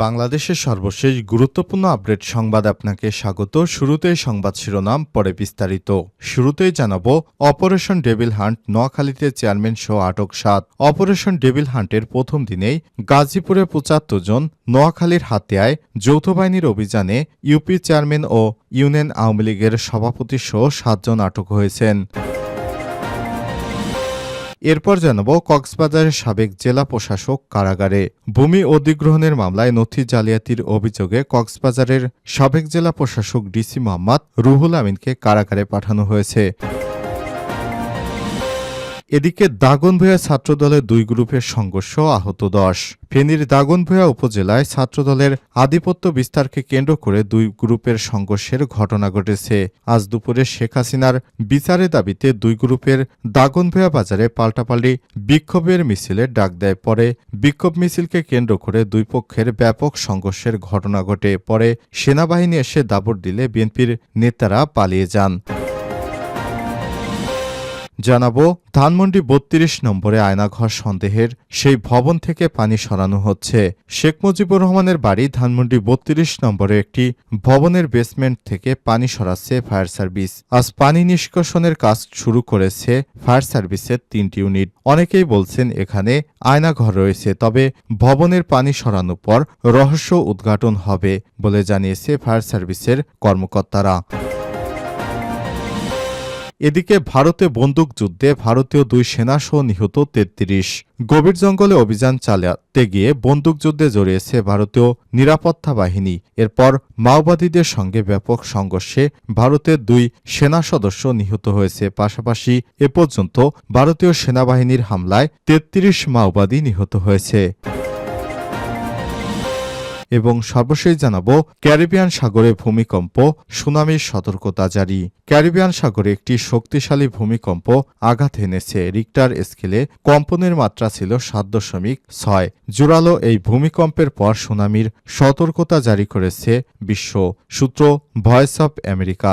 বাংলাদেশের সর্বশেষ গুরুত্বপূর্ণ আপডেট সংবাদ আপনাকে স্বাগত। শুরুতেই সংবাদ শিরোনাম, পরে বিস্তারিত। শুরুতেই জানাব, অপারেশন ডেভিল হান্ট নোয়াখালীতে চেয়ারম্যান সহ আটক সাত। অপারেশন ডেভিল হান্টের প্রথম দিনেই গাজীপুরে পঁচাত্তর জন নোয়াখালীর হাতিয়ায় যৌথ বাহিনীর অভিযানে ইউপি চেয়ারম্যান ও ইউনিয়ন আওয়ামী লীগের সভাপতি সহ সাতজন আটক হয়েছেন। এরপর জানাব কক্সবাজারের সাবেক জেলা প্রশাসক কারাগারে। ভূমি অধিগ্রহণের মামলায় নথি জালিয়াতির অভিযোগে কক্সবাজারের সাবেক জেলা প্রশাসক ডিসি মোহাম্মদ রুহুল আমিনকে কারাগারে পাঠানো হয়েছে। এদিকে দাগনভূয়া ছাত্রদলের দুই গ্রুপের সংঘর্ষ আহত দশ। ফেনীর দাগনভূয়া উপজেলায় ছাত্রদলের আধিপত্য বিস্তারকে কেন্দ্র করে দুই গ্রুপের সংঘর্ষের ঘটনা ঘটেছে। আজ দুপুরে শেখ হাসিনার বিচারের দাবিতে দুই গ্রুপের দাগনভূয়া বাজারে পাল্টাপাল্টি বিক্ষোভের মিছিলের ডাক দেয়। পরে বিক্ষোভ মিছিলকে কেন্দ্র করে দুই পক্ষের ব্যাপক সংঘর্ষের ঘটনা ঘটে। পরে সেনাবাহিনী এসে দাবড় দিলে বিএনপির নেতারা পালিয়ে যান। জানাব, ধানমন্ডি বত্রিশ নম্বরে আয়নাঘর সন্দেহের সেই ভবন থেকে পানি সরানো হচ্ছে। শেখ মুজিবুর রহমানের বাড়ি ধানমন্ডি বত্রিশ নম্বরে একটি ভবনের বেসমেন্ট থেকে পানি সরাচ্ছে ফায়ার সার্ভিস। আজ পানি নিষ্কাশনের কাজ শুরু করেছে ফায়ার সার্ভিসের তিনটি ইউনিট। অনেকেই বলছেন এখানে আয়নাঘর রয়েছে, তবে ভবনের পানি সরানোর পর রহস্য উদ্ঘাটন হবে বলে জানিয়েছে ফায়ার সার্ভিসের কর্মকর্তারা। এদিকে ভারতে বন্দুকযুদ্ধে ভারতীয় দুই সেনাসহ নিহত তেত্রিশ। গভীর জঙ্গলে অভিযান চালাতে গিয়ে বন্দুকযুদ্ধে জড়িয়েছে ভারতীয় নিরাপত্তা বাহিনী। এরপর মাওবাদীদের সঙ্গে ব্যাপক সংঘর্ষে ভারতের দুই সেনা সদস্য নিহত হয়েছে। পাশাপাশি এ পর্যন্ত ভারতীয় সেনাবাহিনীর হামলায় তেত্রিশ মাওবাদী নিহত হয়েছে। এবং সর্বশেষ জানাব, ক্যারিবিয়ান সাগরে ভূমিকম্প, সুনামির সতর্কতা জারি। ক্যারিবিয়ান সাগরে একটি শক্তিশালী ভূমিকম্প আঘাত এনেছে। রিক্টার স্কেলে কম্পনের মাত্রা ছিল সাত দশমিক ছয়। জোরালো এই ভূমিকম্পের পর সুনামির সতর্কতা জারি করেছে বিশ্ব সূত্র, ভয়েস অব আমেরিকা।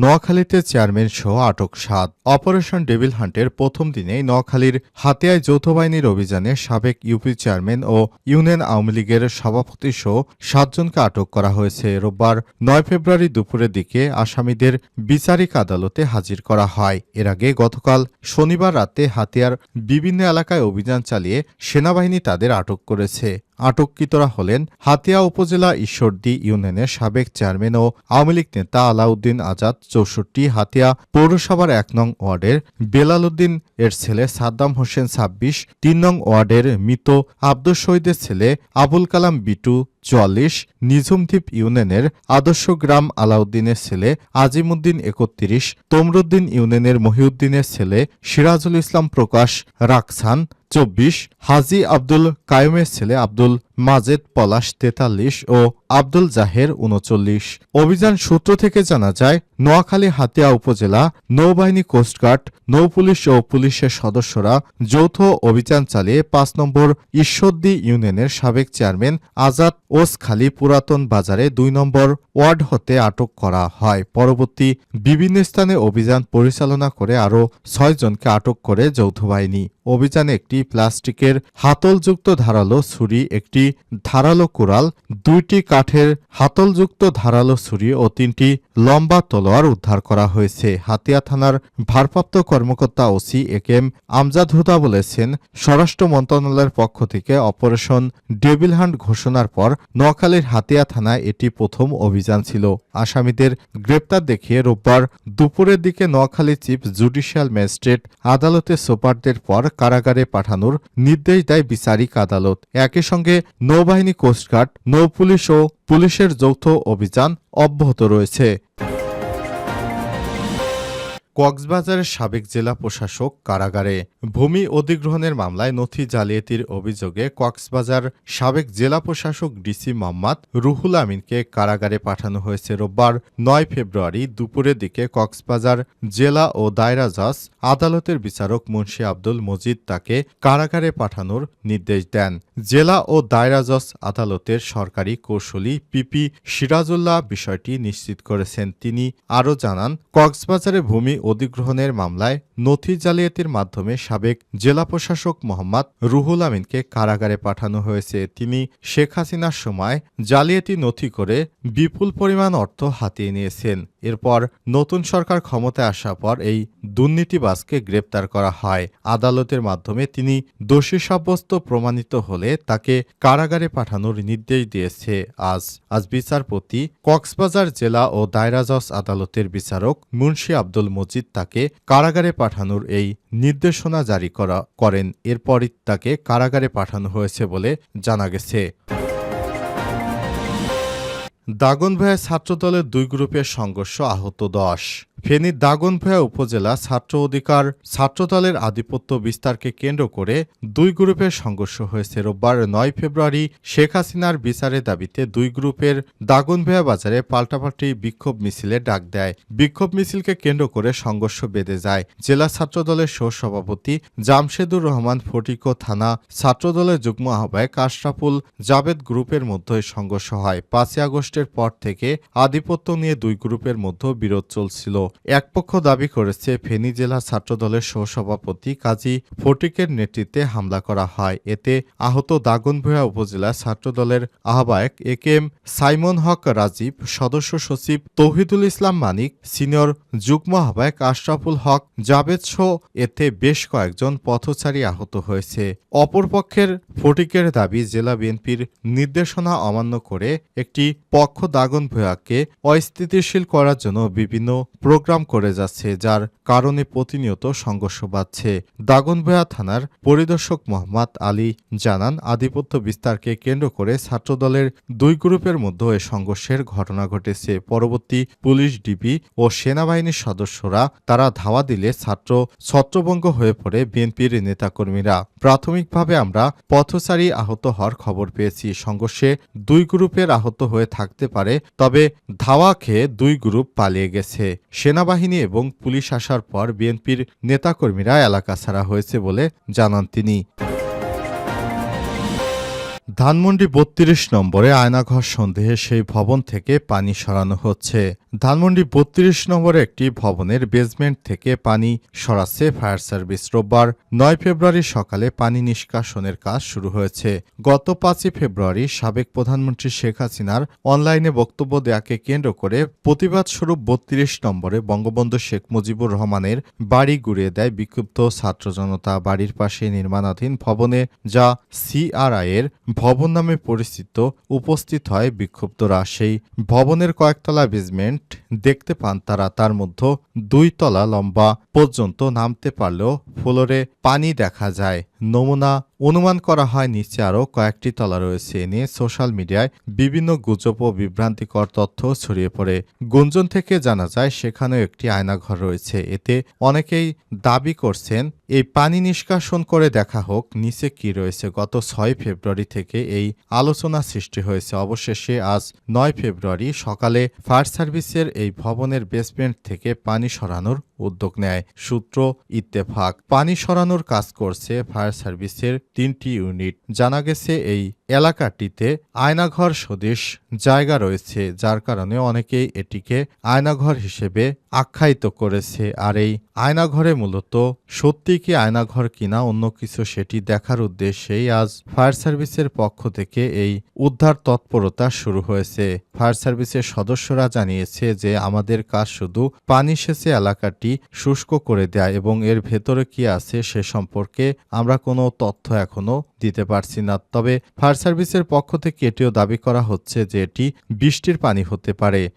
নোয়াখালীতে চেয়ারম্যান সহ আটক সাত। অপারেশন ডেভিল হান্টের প্রথম দিনেই নোয়াখালীর হাতিয়ায় যৌথ বাহিনীর অভিযানে সাবেক ইউপি চেয়ারম্যান ও ইউনিয়ন আওয়ামী লীগের সভাপতি সহ সাতজনকে আটক করা হয়েছে। রোববার নয় ফেব্রুয়ারি দুপুরের দিকে আসামিদের বিচারিক আদালতে হাজির করা হয়। এর আগে গতকাল শনিবার রাতে হাতিয়ার বিভিন্ন এলাকায় অভিযান চালিয়ে সেনাবাহিনী তাদের আটক করেছে। আটককৃতরা হলেন হাতিয়া উপজেলা ঈশ্বরদী ইউনিয়নের সাবেক চেয়ারম্যান ও আওয়ামী লীগ নেতা আলাউদ্দিন আজাদ চৌষট্টি হাতিয়া পৌরসভার এক নং ওয়ার্ডের বেলাল উদ্দিন এর ছেলে সাদ্দাম হোসেন ছাব্বিশ, তিন নং ওয়ার্ডের মৃত আব্দুল শহীদের ছেলে আবুল কালাম বিটু চুয়াল্লিশ নিঝুমদ্বীপ ইউনিয়নের আদর্শ গ্রাম আলাউদ্দিনের ছেলে আজিমুদ্দিন একত্রিশ, তমরুদ্দিন ইউনিয়নের মহিউদ্দিনের ছেলে সিরাজুল ইসলাম প্রকাশ রাকসান চব্বিশ, হাজি আব্দুল কায়ুমের ছেলে আব্দুল মাজেদ পলাশ তেতাল্লিশ ও আব্দুল জাহের উনচল্লিশ। অভিযান সূত্র থেকে জানা যায়, নোয়াখালী হাতিয়া উপজেলা নৌবাহিনী কোস্টগার্ড নৌপুলিশ ও পুলিশের সদস্যরা যৌথ অভিযান চালিয়ে পাঁচ নম্বর ঈশ্বরদী ইউনিয়নের সাবেক চেয়ারম্যান আজাদ ওসখালী পুরাতন বাজারে দুই নম্বর ওয়ার্ড হতে আটক করা হয়। পরবর্তী বিভিন্ন স্থানে অভিযান পরিচালনা করে আরও ছয়জনকে আটক করে যৌথ বাহিনী। অভিযানে একটি প্লাস্টিকের হাতলযুক্ত ধারালো ছুরি, একটি ধারালো কুড়াল, দুইটি কাঠের হাতলযুক্ত ধারালো ছুরি ও তিনটি লম্বা তলোয়ার উদ্ধার করা হয়েছে। হাতিয়া থানার ভারপ্রাপ্ত কর্মকর্তা OC A M Amjad Huda বলেছেন, স্বরাষ্ট্র মন্ত্রণালয়ের পক্ষ থেকে অপারেশন ডেভিল হান্ট ঘোষণার পর নোয়াখালীর হাতিয়া থানায় এটি প্রথম অভিযান ছিল। আসামিদের গ্রেপ্তার দেখিয়ে রোববার দুপুরের দিকে নোয়াখালী চিফ জুডিশিয়াল ম্যাজিস্ট্রেট আদালতে সোপারদের পর কারাগারে পাঠানোর নির্দেশ দেয় বিচারিক আদালত। একই সঙ্গে নৌবাহিনী কোস্টগার্ড নৌপুলিশ ও পুলিশের যৌথ অভিযান অব্যাহত রয়েছে। কক্সবাজারের সাবেক জেলা প্রশাসক কারাগারে ভূমি অধিগ্রহণের মামলায় নথি জালিয়াতির অভিযোগে কক্সবাজার সাবেক জেলা প্রশাসক ডিসি মোহাম্মদ রুহুল আমিনকে কারাগারে পাঠানো হয়েছে রোববার নয় ফেব্রুয়ারি দুপুরের দিকে কক্সবাজার জেলা ও দায়রা জজ আদালতের বিচারক মুন্সি আব্দুল মজিদ তাকে কারাগারে পাঠানোর নির্দেশ দেন। জেলা ও দায়রা জজ আদালতের সরকারি কৌশলী পিপি সিরাজুল্লাহ বিষয়টি নিশ্চিত করেছেন। তিনি আরও জানান, কক্সবাজারে ভূমি অধিগ্রহণের মামলায় নথি জালিয়াতির মাধ্যমে সাবেক জেলা প্রশাসক মোহাম্মদ রুহুল আমিনকে কারাগারে পাঠানো হয়েছে। তিনি শেখ হাসিনার সময় জালিয়াতি নথি করে বিপুল পরিমাণ অর্থ হাতিয়ে নিয়েছেন। এরপর নতুন সরকার ক্ষমতায় আসার পর এই দুর্নীতিবাজকে গ্রেপ্তার করা হয়। আদালতের মাধ্যমে তিনি দোষী সাব্যস্ত প্রমাণিত হলে তাকে কারাগারে পাঠানোর নির্দেশ দিয়েছে। আজ আজ বিচারপতি কক্সবাজার জেলা ও দায়রা আদালতের বিচারক মুন্সি আব্দুল মজিদ তাকে কারাগারে পাঠানোর এই নির্দেশনা জারি করা করেন। এরপরই তাকে কারাগারে পাঠানো হয়েছে বলে জানা গেছে। দাগনভূয়া ছাত্রদলের দুই গ্রুপের সংঘর্ষ আহত দশ। ফেনীর দাগনভূয়া উপজেলা ছাত্র অধিকার ছাত্রদলের আধিপত্য বিস্তারকে কেন্দ্র করে দুই গ্রুপের সংঘর্ষ হয়েছে। রোববার নয় ফেব্রুয়ারি শেখ হাসিনার বিচারের দাবিতে দুই গ্রুপের দাগনভূয়া বাজারে পাল্টাপাল্টি বিক্ষোভ মিছিলে ডাক দেয়। বিক্ষোভ মিছিলকে কেন্দ্র করে সংঘর্ষ বেঁধে যায়। জেলা ছাত্রদলের সহ সভাপতি জামশেদুর রহমান ফটিকো থানা ছাত্রদলের যুগ্ম আহ্বায়ক আশরাফুল জাবেদ গ্রুপের মধ্যে সংঘর্ষ হয়। পাঁচই আগস্টের পর থেকে আধিপত্য নিয়ে দুই গ্রুপের মধ্যে বিরোধ চলছিল। এক পক্ষ দাবি করেছে ফেনী জেলা ছাত্রদলের সহসভাপতি কাজী ফটিকের নেতৃত্বে হামলা করা হয়। এতে আহত দাগনভূয়া উপজেলা ছাত্রদলের আহ্বায়ক A K M Saimon Haque Rajib, সদস্য সচিব তৌহিদুল ইসলাম মানিক, সিনিয়র যুগ্ম আহ্বায়ক আশরাফুল হক জাবেদ সহ এতে বেশ কয়েকজন পথচারী আহত হয়েছে। অপরপক্ষের ফটিকের দাবি জেলা বিএনপির নির্দেশনা অমান্য করে একটি পক্ষ দাগন ভূয়াকে অস্থিতিশীল করার জন্য বিভিন্ন প্রোগ্রাম করে যাচ্ছে, যার কারণে প্রতিনিয়ত সংঘর্ষ বাড়ছে। দাগনভূয়া থানার পরিদর্শক মোহাম্মদ আলী জানান, আধিপত্য বিস্তারকে কেন্দ্র করে ছাত্রদলের দুই গ্রুপের মধ্যে এ সংঘর্ষের ঘটনা ঘটেছে। পরবর্তী পুলিশ ডিবি ও সেনাবাহিনীর সদস্যরা তারা ধাওয়া দিলে ছাত্র ছত্রভঙ্গ হয়ে পড়ে বিএনপির নেতাকর্মীরা। প্রাথমিকভাবে আমরা পথচারী আহত হওয়ার খবর পেয়েছি। সংঘর্ষে দুই গ্রুপের আহত হয়ে থাকতে পারে, তবে ধাওয়া খেয়ে দুই গ্রুপ পালিয়ে গেছে। সেনাবাহিনী এবং পুলিশ আসার পর বিএনপির নেতাকর্মীরা এলাকা ছাড়া হয়েছে বলে জানান তিনি। ধানমন্ডি বত্রিশ নম্বরে আয়নাঘর সন্দেহে সেই ভবন থেকে পানি সরানো হচ্ছে। ধানমন্ডি বত্রিশ নম্বরে একটি ভবনের বেসমেন্ট থেকে পানি সরাচ্ছে ফায়ার সার্ভিস রোববার, নয় ফেব্রুয়ারি সকালে পানি নিষ্কাশনের কাজ শুরু হয়েছে। গত পাঁচই ফেব্রুয়ারি সাবেক প্রধানমন্ত্রী শেখ হাসিনার অনলাইনে বক্তব্য দেয়াকে কেন্দ্র করে প্রতিবাদ স্বরূপ বত্রিশ নম্বরে বঙ্গবন্ধু শেখ মুজিবুর রহমানের বাড়ি গুড়িয়ে দেয় বিক্ষুব্ধ ছাত্র জনতা বাড়ির পাশে নির্মাণাধীন ভবনে, যা সিআরআই এর ভবন নামে পরিচিত উপস্থিত হয় বিক্ষুব্ধরা। সেই ভবনের কয়েকতলা বেসমেন্ট দেখতে পান তারা। তার মধ্যে দুই তলা লম্বা পর্যন্ত নামতে পারলেও ফ্লোরে পানি দেখা যায়। নমুনা অনুমান করা হয়, নিচে আরও কয়েকটি তলা রয়েছে। এ নিয়ে সোশ্যাল মিডিয়ায় বিভিন্ন গুজব ও বিভ্রান্তিকর তথ্য ছড়িয়ে পড়ে। গুঞ্জন থেকে জানা যায়, সেখানেও একটি আয়নাঘর রয়েছে। এতে অনেকেই দাবি করছেন, এই পানি নিষ্কাশন করে দেখা হোক, নিচে কি রয়েছে। গত ছয় ফেব্রুয়ারি থেকে এই আলোচনা সৃষ্টি হয়েছে। অবশেষে আজ নয় ফেব্রুয়ারি সকালে ফায়ার সার্ভিসের এই ভবনের বেসমেন্ট থেকে পানি সরানোর উদ্যোগ নেয়। সূত্র ইত্তেফাক, পানি সরানোর কাজ করছে ফায়ার সার্ভিসের তিনটি ইউনিট। জানা গেছে, এই এলাকাটিতে আয়নাঘর সদৃশ জায়গা রয়েছে, যার কারণে অনেকেই এটিকে আয়নাঘর হিসেবে আখ্যায়িত করেছে। আর এই আয়নাঘরে মূলত সত্যি কি আয়নাঘর কিনা অন্য কিছু সেটি দেখার উদ্দেশ্যেই আজ ফায়ার সার্ভিসের পক্ষ থেকে এই উদ্ধার তৎপরতা শুরু হয়েছে। ফায়ার সার্ভিসের সদস্যরা জানিয়েছে যে আমাদের কাজ শুধু পানি সেচে এলাকাটি শুষ্ক করে দেয় এবং এর ভেতরে কি আছে সে সম্পর্কে আমরা কোনো তথ্য এখনও দিতে পারছি না। তবে ফায়ার সার্ভিসের পক্ষ থেকে এটিও দাবি করা হচ্ছে যে এটি বৃষ্টির পানি হতে পারে।